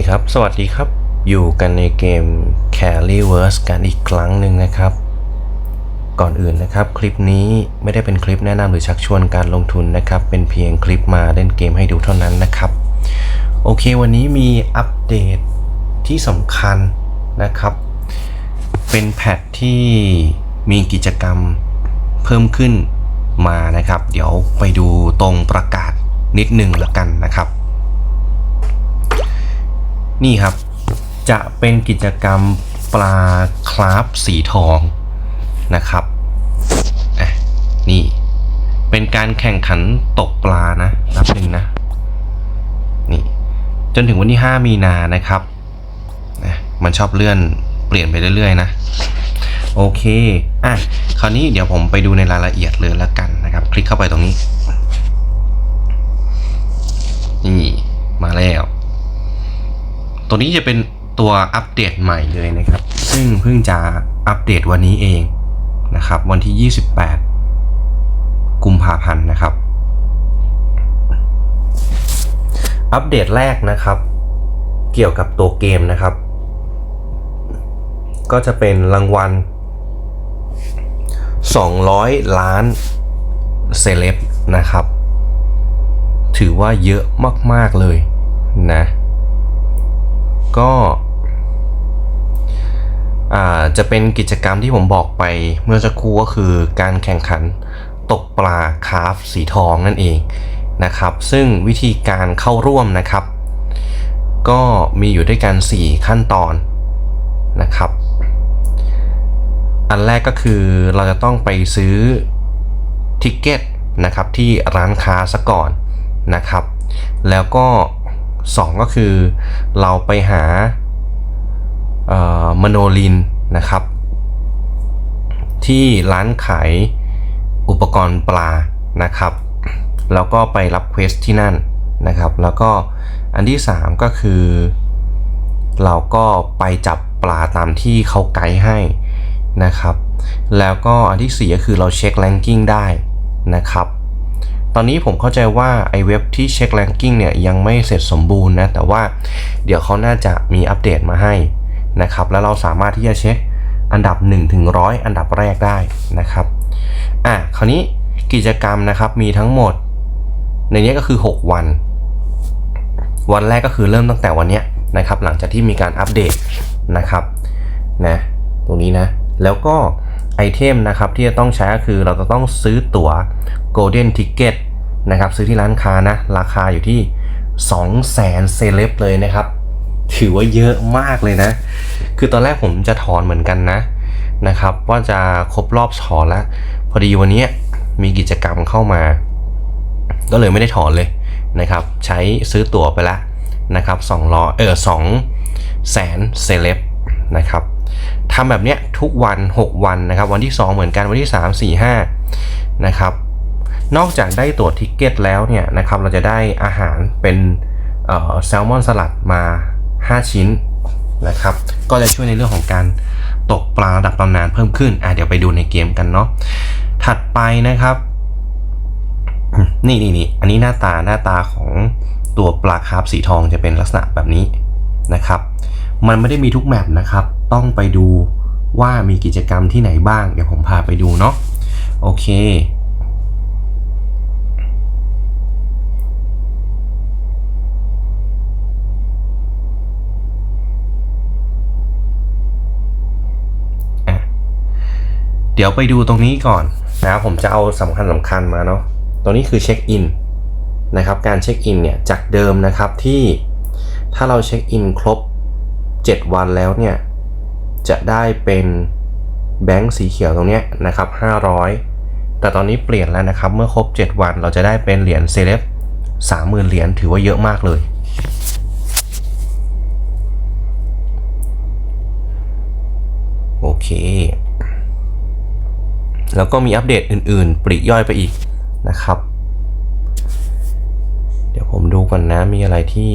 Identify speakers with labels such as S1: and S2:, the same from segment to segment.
S1: คครับ สวัสดีครับ อยู่กันในเกม Carryverse กันอีกครั้งหนึ่งนะครับ ก่อนอื่นนะครับ คลิปนี้ไม่ได้เป็นคลิปแนะนำหรือชักชวนการลงทุนนะครับ เป็นเพียงคลิปมาเล่นเกมให้ดูเท่านั้นนะครับ โอเค วันนี้มีอัปเดตที่สำคัญนะครับ เป็นแพทที่มีกิจกรรมเพิ่มขึ้นมานะครับ เดี๋ยวไปดูตรงประกาศนิดหนึ่งละกันนะครับ นี่ครับ จะเป็นกิจกรรมปลาคราฟสีทองนะครับอะนี่ เป็นการแข่งขันตกปลานะนับหนึ่งนะ นี่ จนถึงวันที่ 5 มีนานะครับนะมันชอบเลื่อนเปลี่ยนไปเรื่อยๆนะ โอเค อะ คราวนี้เดี๋ยวผมไปดูในรายละเอียดเลยละกันนะครับ คลิกเข้าไปตรงนี้ นี่ มาแล้ว ตัวนี้จะเป็นตัวอัปเดตใหม่เลยนะครับ ซึ่งเพิ่งจะอัปเดตวันนี้เองนะครับ วันที่ 28 กุมภาพันธ์นะครับ อัปเดตแรกนะครับ เกี่ยวกับตัวเกมนะครับ ก็จะเป็นรางวัล 200 ล้านเซเลบนะครับ ถือว่าเยอะมาก ๆ เลยนะ ก็จะเป็นกิจกรรมที่ผมบอกไปเมื่อสักครู่ก็คือการแข่งขันตกปลาคาร์ฟสีทองนั่นเองนะครับ ซึ่งวิธีการเข้าร่วมนะครับ ก็มีอยู่ด้วยกัน 4 ขั้นตอนนะครับ อันแรกก็คือเราจะต้องไปซื้อทิเกตนะครับที่ร้านค้าซะก่อนนะครับ แล้วก็ 2 ก็คือเราไปหามโนลินนะครับ ที่ร้านขายอุปกรณ์ปลานะครับ แล้วก็ไปรับเควสที่นั่นนะครับ แล้วก็อันที่ 3 ก็คือ เราก็ไปจับปลาตามที่เขาไกด์ให้นะครับ แล้วก็อันที่ 4 ก็คือเราเช็คแรงกิ้งได้นะครับ ตอนนี้ผมเข้าใจว่าไอเว็บที่เช็คแรงกิ้งเนี่ยยังไม่เสร็จสมบูรณ์นะ แต่ว่าเดี๋ยวเขาน่าจะมีอัปเดตมาให้นะครับ แล้วเราสามารถที่จะเช็คอันดับ1ถึง100 อันดับแรกได้นะครับ อะ คราวนี้กิจกรรมนะครับมีทั้งหมด ในนี้ก็คือ 6 วัน วันแรกก็คือเริ่มตั้งแต่วันนี้นะครับ หลังจากที่มีการอัปเดตนะครับนะตรงนี้นะ แล้วก็ ไอเทมนะครับที่จะต้องใช้ก็คือเราจะต้องซื้อตั๋ว Golden Ticket นะครับซื้อที่ร้านค้านะราคาอยู่ที่ 200,000เซเลบเลยนะครับ ถือว่าเยอะมากเลยนะ คือตอนแรกผมจะถอนเหมือนกันนะนะครับ ว่าจะครบรอบถอนแล้วพอดีวันนี้มีกิจกรรมเข้ามา ก็เลยไม่ได้ถอนเลยนะครับ ใช้ซื้อตั๋วไปแล้วนะครับ2ล้อเออ2แสนเซเลบนะครับ ทำแบบเนี้ยทุกวัน 6 วันนะครับ วันที่ 2 เหมือนกันวันที่ 3 4 5นะครับนอกจากได้ตั๋วทิกเก็ตแล้วเนี่ยนะครับเราจะได้อาหารเป็นแซลมอนสลัดมา 5 ชิ้นนะครับก็จะช่วยในเรื่องของการตกปลาระดับตำนานเพิ่มขึ้นอะเดี๋ยวไปดูในเกมกันเนาะถัดไปนะครับ นี่นี่นี่อันนี้หน้าตาหน้าตาของตัวปลาคาร์ฟสีทองจะเป็นลักษณะแบบนี้นะครับ มันไม่ได้มีทุกแมปนะครับ ต้องไปดูว่ามีกิจกรรมที่ไหนบ้าง เดี๋ยวผมพาไปดูเนาะ โอเค เดี๋ยวไปดูตรงนี้ก่อนนะครับผมจะเอาสำคัญสำคัญมาเนาะ ตรงนี้คือเช็คอินนะครับ การเช็คอินเนี่ย จากเดิมนะครับที่ถ้าเราเช็คอินครบ 7 วันแล้วเนี่ย จะได้เป็นแบงค์สีเขียวตรงนี้นะครับ 500 แต่ตอนนี้เปลี่ยนแล้วนะครับ เมื่อครบ 7 วันเราจะได้เป็นเหรียญเซเลบ30,000 เหรียญถือว่าเยอะมากเลยโอเค แล้วก็มีอัปเดตอื่นๆ ปริย่อยไปอีกนะครับ เดี๋ยวผมดูก่อนนะมีอะไรที่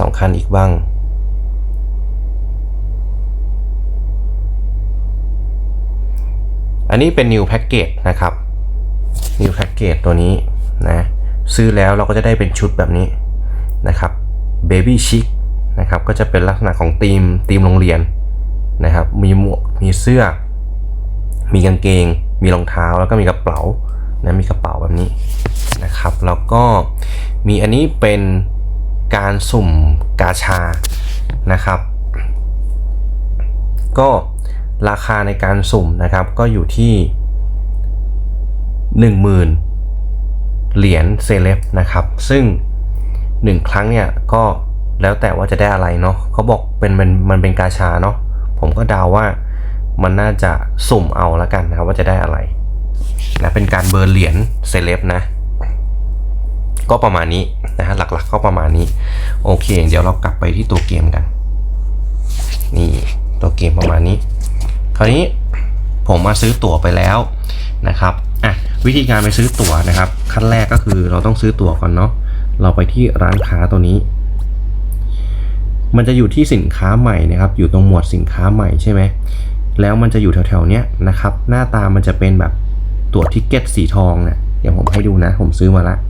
S1: สำคัญอีกบ้าง อันนี้เป็น new package นะครับ new package ตัวนี้นะ ซื้อแล้วเราก็จะได้เป็นชุดแบบนี้นะครับ Baby Chic นะครับก็จะเป็นลักษณะของธีมธีมโรงเรียนนะครับ มีหมวก มีเสื้อ มีกางเกง มีรองเท้า แล้วก็มีกระเป๋านะ มีกระเป๋าแบบนี้นะครับ แล้วก็มีอันนี้เป็น การสุ่มกาชานะครับ ก็ราคาในการสุ่มนะครับก็อยู่ที่ 10,000 เหรียญเซเลบนะครับ ซึ่ง 1 ครั้งเนี่ยก็แล้วแต่ว่าจะได้อะไรเนาะเขาบอกเป็นมันมันเป็นกาชาเนาะผมก็เดาว่ามันน่าจะสุ่มเอาแล้วกันนะครับว่าจะได้อะไรนะเป็นการเบิร์เหรียญเซเลบนะ ก็ประมาณนี้ นะฮะหลักๆก็ประมาณนี้ โอเค เดี๋ยวเรากลับไปที่ตัวเกมกัน นี่ตัวเกมประมาณนี้ คราวนี้ผมมาซื้อตั๋วไปแล้วนะครับอะวิธีการไปซื้อตั๋วนะครับ ขั้นแรกก็คือเราต้องซื้อตั๋วก่อนเนาะเราไปที่ร้านค้าตัวนี้ มันจะอยู่ที่สินค้าใหม่นะครับ อยู่ตรงหมวดสินค้าใหม่ใช่ไหมแล้วมันจะอยู่แถวๆเนี้ยนะครับ หน้าตามันจะเป็นแบบตั๋วทิกเก็ตสีทองเนี่ยเดี๋ยวผมให้ดูนะ ผมซื้อมาละเอ่อไปดู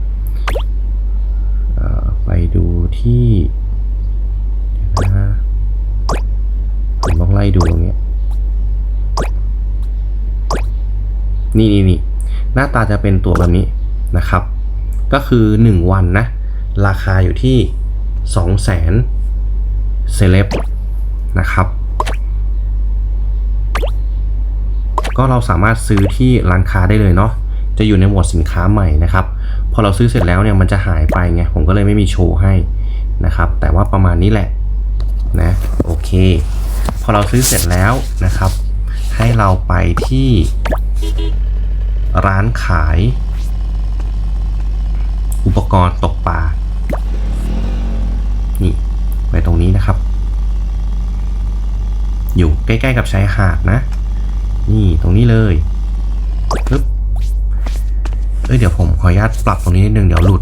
S1: ที่นะผมต้องไล่ดูตรงเนี้ยนี่นี่นี่หน้าตาจะเป็นตัวแบบนี้นะครับ ก็คือ 1 วันนะ ราคาอยู่ที่ 2 0 0 0 0 0เซเลบนะครับ ก็เราสามารถซื้อที่ร้านค้าได้เลยเนาะจะอยู่ในหมวดสินค้าใหม่นะครับ พอเราซื้อเสร็จแล้วเนี่ยมันจะหายไปไงผมก็เลยไม่มีโชว์ให้ นะครับ แต่ว่าประมาณนี้แหละนะโอเค พอเราซื้อเสร็จแล้วนะครับ ให้เราไปที่ร้านขาย อุปกรณ์ตกปลานี่ไปตรงนี้นะครับ อยู่ใกล้ๆกับชายหาดนะ นี่ตรงนี้เลยปึ๊บเอ้ยเดี๋ยวผมขออนุญาตปรับตรงนี้นิดนึงเดี๋ยวหลุด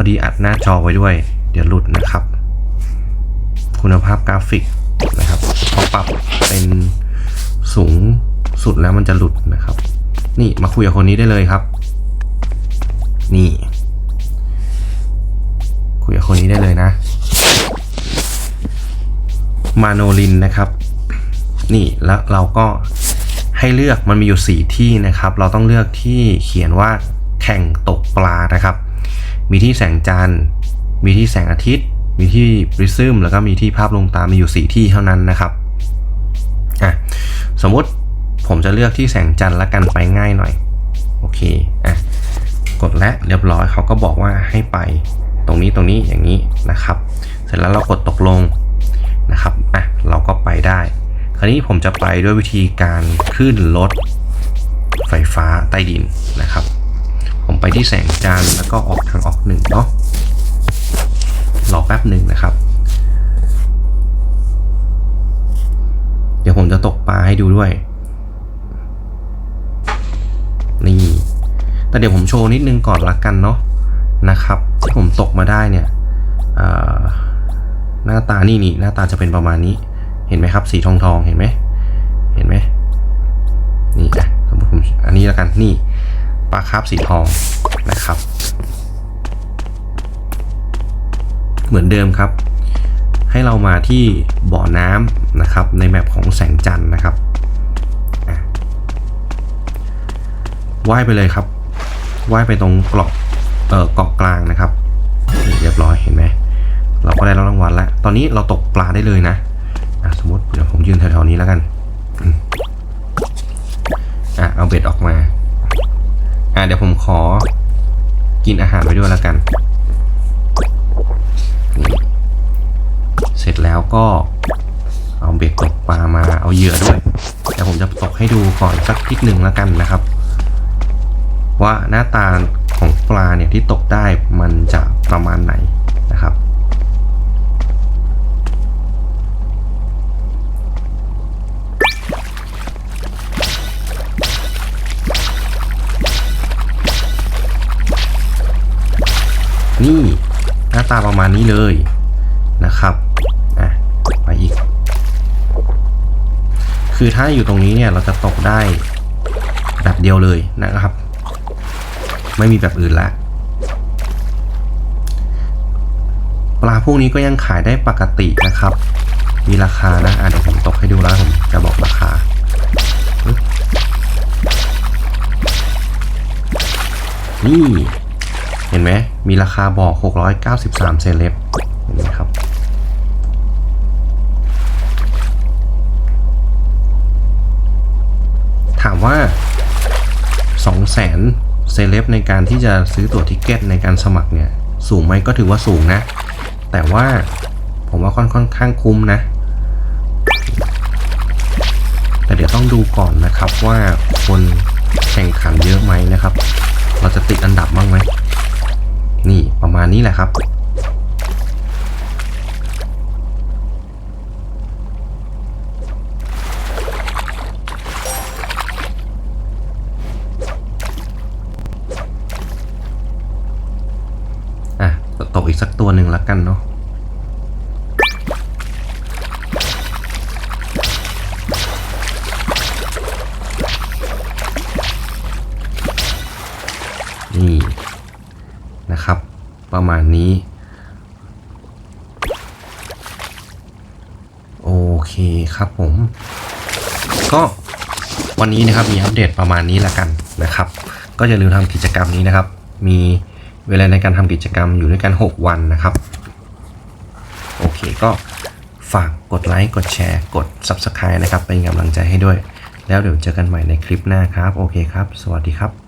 S1: อดีอัดหน้าจอไว้ด้วย เดี๋ยวหลุดนะครับ คุณภาพกราฟิกนะครับพอปรับเป็นสูงสุดแล้วมันจะหลุดนะครับ นี่มาคุยกับคนนี้ได้เลยครับ นี่ คุยกับคนนี้ได้เลยนะ มาโนลินนะครับ นี่แล้วเราก็ให้เลือกมันมีอยู่4ที่นะครับ เราต้องเลือกที่เขียนว่าแข่งตกปลานะครับ มีที่แสงจันทร์ มีที่แสงอาทิตย์ มีที่ปริซึมแล้วก็มีที่ภาพลงตา มีอยู่ 4 ที่เท่านั้นนะครับอะสมมุติผมจะเลือกที่แสงจันทร์ละกันไปง่ายหน่อย โอเคอะกดและเรียบร้อยเขาก็บอกว่าให้ไปตรงนี้ตรงนี้อย่างนี้นะครับ เสร็จแล้วเรากดตกลงนะครับอะเราก็ไปได้ คราวนี้ผมจะไปด้วยวิธีการขึ้นรถไฟฟ้าใต้ดินนะครับ ไปที่แสงจันทร์แล้วก็ออกทางออกหนึ่งเนาะรอแป๊บหนึ่งนะครับ เดี๋ยวผมจะตกปลาให้ดูด้วย นี่ แต่เดี๋ยวผมโชว์นิดนึงก่อนละกันเนาะนะครับ ที่ผมตกมาได้เนี่ยหน้าตานี่นี่หน้าตาจะเป็นประมาณนี้ เห็นไหมครับ สีทองทองเห็นไหมเห็นไหมนี่อะสมมติผมอันนี้แล้วกันนี่ ปลาคาร์ฟสีทองนะครับ เหมือนเดิมครับ ให้เรามาที่บ่อน้ำนะครับ ในแมปของแสงจันทร์นะครับว่ายไปเลยครับว่ายไปตรงเกาะเอ่อเกาะกลางนะครับเรียบร้อยเห็นไหมเราก็ได้รับรางวัลแล้ว ตอนนี้เราตกปลาได้เลยนะะสมมติเดี๋ยวผมยืนแถวๆนี้แล้วกันอะเอาเบ็ดออกมา อะเดี๋ยวผมขอกินอาหารไปด้วยแล้วกัน เสร็จแล้วก็เอาเบ็ดตกปลามาเอาเหยื่อด้วยเดี๋ยวผมจะตกให้ดูก่อนสักทิดหนึ่งแล้วกันนะครับ ว่าหน้าตาของปลาเนี่ยที่ตกได้มันจะประมาณไหน ตาประมาณนี้เลยนะครับอะไปอีก คือถ้าอยู่ตรงนี้เนี่ยเราจะตกได้แบบเดียวเลยนะครับ ไม่มีแบบอื่นละปลาพวกนี้ก็ยังขายได้ปกตินะครับ มีราคานะอะเดี๋ยวผมตกให้ดูแล้วผมจะบอกราคาปึ๊บนี่ เห็นไหมมีราคาบอก 693 เซเลบเห็นไหมครับถามว่า 200,000 เซเลบในการที่จะซื้อตั๋วทิเก็ตในการสมัครเนี่ย สูงไหมก็ถือว่าสูงนะ แต่ว่าผมว่าค่อนค่อนข้างคุ้มนะ แต่เดี๋ยวต้องดูก่อนนะครับว่าคนแข่งขันเยอะไหมนะครับานี้แหละครับ อะตกอีกสักตัวหนึ่งละกันเนาะ ประมาณนี้ โอเคครับผม ก็วันนี้นะครับมีอัปเดตประมาณนี้ล้วกันนะครับ ก็อย่าลืมทำกิจกรรมนี้นะครับ มีเวลาในการทำกิจกรรมอยู่ด้วยกัน 6 วันนะครับ โอเคก็ฝากกดไลค์ กดแชร์ กด Subscribe นะครับ เป็นกำลังใจให้ด้วย แล้วเดี๋ยวเจอกันใหม่ในคลิปหน้าครับ โอเคครับ สวัสดีครับ